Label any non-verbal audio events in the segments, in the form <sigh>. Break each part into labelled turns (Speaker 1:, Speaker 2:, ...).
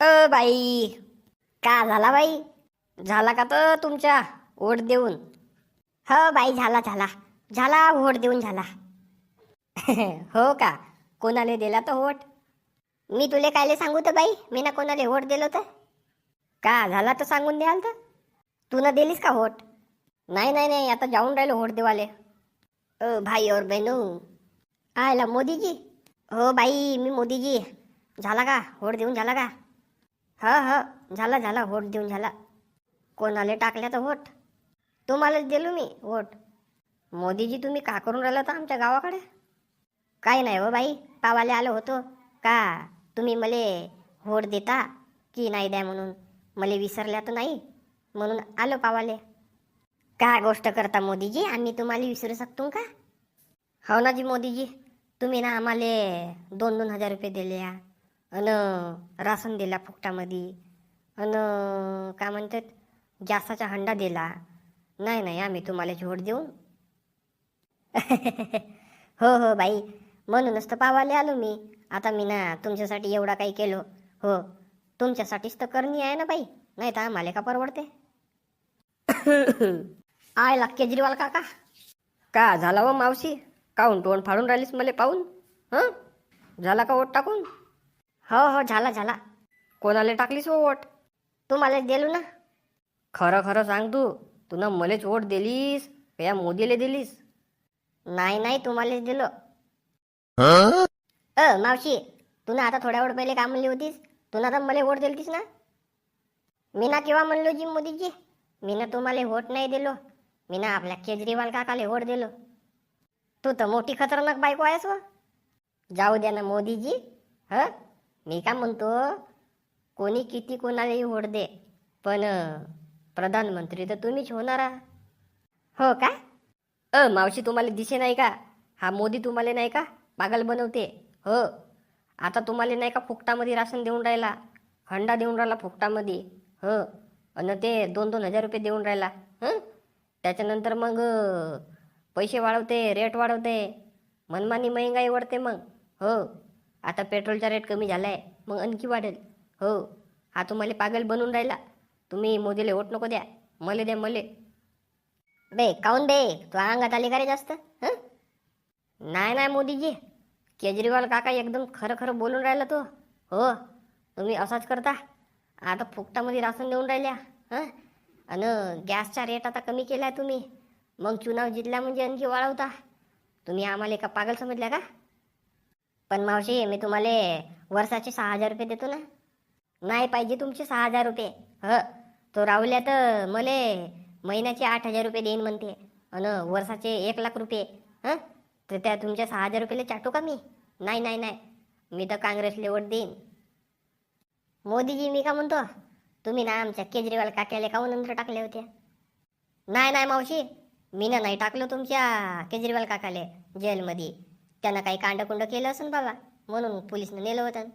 Speaker 1: अ बाई. का झाला बाई? झाला का तर तुमच्या? ओढ देऊन. हो बाई झाला झाला. झाला ओढ देऊन झाला. <laughs> हो का? कोणाला दिला तर होट मी तुले कायले सांगू तर बाई? मी ना कोणाला होट दिलो तर? का झाला तर सांगून द्याल तर? तू ना दिलीस का होट नाही नाही नाही. आता जाऊन राहिलो होट देवाले. अ भाई और बहिणू. आयला मोदीजी? हो बाई मी मोदीजी. झाला का? होट देऊन झाला का? हा हा. झाला झाला. वोट देऊन झाला. कोणाला टाकल्या तर वोट? तुम्हालाच दिलो मी वोट. मोदीजी तुम्ही का करून राहिला तर आमच्या गावाकडे? काय नाही हो बाई. पावाले आलो होतो. का? तुम्ही मले वोट देता की नाही द्या म्हणून? मले विसरल्या तर नाही म्हणून आलो पावाले. काय गोष्ट करता मोदीजी? आम्ही तुम्हाला विसरू शकतो का? हो ना जी मोदीजी. तुम्ही ना आम्हाला दोन दोन हजार रुपये दिले अन रासन दिला फुकटामध्ये. अन काय म्हणतात गॅसाचा हंडा दिला. नाही नाही आम्ही तुम्हाला झोड देऊन <laughs> हो हो बाई. म्हणूनच तर पावाले आलो मी. आता मी ना तुमच्यासाठी एवढा काही केलो. हो तुमच्यासाठीच तर करणी आहे ना बाई. नाही तर आम्हाला का परवडते? <coughs> आयला केजरीवाल काका. का झाला व मावशी? काहून तोंड फाडून राहिलीस मला पाहून? हं? झाला का ओट टाकून? हो हो झाला झाला. कोणाला टाकलीस हो ओट तुम्हाला दिलो ना. खरं खरं सांग तू. तू ना मलेच ओट दिलीस या मोदीला दिलीस? नाही नाही तुम्हालाच दिलो. अ मावशी तू ना आता थोड्या वेळ पहिले का म्हणली होतीस? तू ना आता मला वोट दिलतीस ना? मी ना केव्हा म्हणलो जी मोदीजी? मी ना तुम्हाला वोट नाही दिलो. मी ना आपल्या केजरीवाल काकाला वोट दिलो. तू तर मोठी खतरनाक बायको आहेस व जाऊ द्या ना मोदीजी ह? मी काय म्हणतो कोणी किती कोणालाही वोट दे पण प्रधानमंत्री तर तुम्हीच होणार आहात. हो का? अ मावशी तुम्हाला दिसे नाही का? हा मोदी तुम्हाला नाही का? पागल बनवते. हो. आता तुम्हाला नाही का फुकटामध्ये राशन देऊन राहिला? हंडा देऊन राहिला फुकटामध्ये? हो. आणि ते दोन दोन हजार रुपये देऊन राहिला? हं? त्याच्यानंतर मग पैसे वाढवते रेट वाढवते. मनमानी महंगाई वाढते मग. हो. आता पेट्रोलचा रेट कमी झाला आहे मग आणखी वाढेल. हो हा तुम्हाला पागल बनून राहिला. तुम्ही मोदीला वोट नको द्या. मले द्या मले. बे काऊन बे? तू अंगात आली का रे जास्त? हं? नाही नाही मोदीजी. केजरीवाल काका एकदम खरं खरं बोलून राहिला तो. हो तुम्ही असाच करता. आता फुकटामध्ये राशन देऊन राहिल्या. हां? आणि गॅसचा रेट आता कमी केला तुम्ही. मग चुनाव जिंकला म्हणजे आणखी वाढवता. तुम्ही आम्हाला एका पागल समजल्या का? पण मावशी मी तुम्हाला वर्षाचे सहा हजार रुपये देतो ना. नाही पाहिजे तुमचे सहा हजार रुपये. ह तो राहुल्या तर मले महिन्याचे आठ हजार रुपये देईन म्हणते. आणि वर्षाचे एक लाख रुपये. हां तर त्या तुमच्या सहा हजार रुपयाला चाटू का मी? नाही नाही नाही. मी तर काँग्रेसले वोट देईन. मोदीजी मी का म्हणतो? तुम्ही ना आमच्या केजरीवाल काक्याला काहून नंतर टाकले होते नाही नाही मावशी. मी ना नाही टाकलो तुमच्या केजरीवाल काकाले जेलमध्ये. त्यानं काही कांडकुंड केलं असेल बाबा म्हणून पोलिसनं नेलं होतं.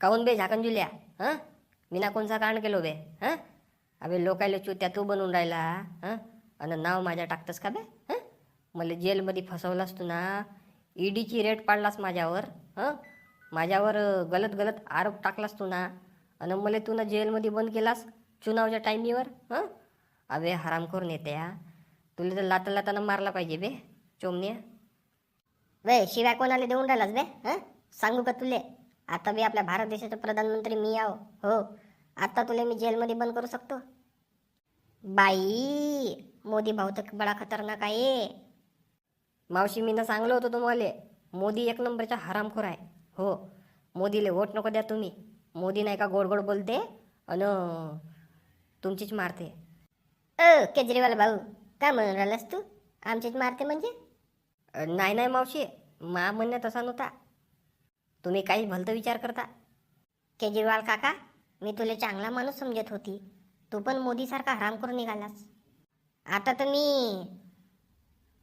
Speaker 1: काऊन बे झाकण जुल्या? हां? मीना कोणचा कांड केलो बे? हां? अबे लोकायला चुत्या तू बनून राहिला हां? आणि नाव माझ्या टाकतस का बे? हां? मला जेलमध्ये फसवलास तू ना? ईडीची रेट पाडलास माझ्यावर हां? माझ्यावर गलत गलत आरोप टाकलास तू ना? आणि मला तू ना जेलमध्ये बंद केलास चुनावच्या टायमीवर हां? अबे हरामखोर नेत्या तुला तर लाता लातानं मारला पाहिजे बे चोमन्या वे शिवाय कोणाला देऊन राहिलास बे हां? सांगू का तुले? आता बी आपल्या भारत देशाचे प्रधानमंत्री मी आहो हो. आता तुले मी जेलमध्ये बंद करू शकतो. बाई मोदी भाऊ तर बडा खतरनाक आहे. मावशी मी सांगलो होतं तुम्हाला मोदी एक नंबरचा हरामखोर आहे. हो मोदीले वोट नको द्या तुम्ही. मोदी नाही का गोड गोड बोलते अन तुमचीच मारते. अ केजरीवाल भाऊ काय म्हणून राहिलास तू? आमचीच मारते म्हणजे? नाही नाही मावशी मा म्हणणं तसा नव्हता. तुम्ही काही भलतं विचार करता. केजरीवाल काका मी तुला चांगला माणूस समजत होती. तू पण मोदीसारखा हरामखोर निघालास. आता तर मी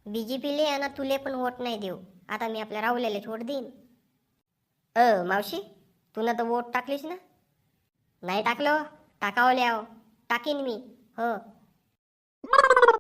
Speaker 1: बी जे पीले आणि तुले पण वोट नाही देऊ. आता मी आपल्या राहुल्यालाच वोट देईन. अ मावशी तुला तर वोट टाकलीस ना? नाही टाकलं टाकावं आहो टाकीन मी. हो.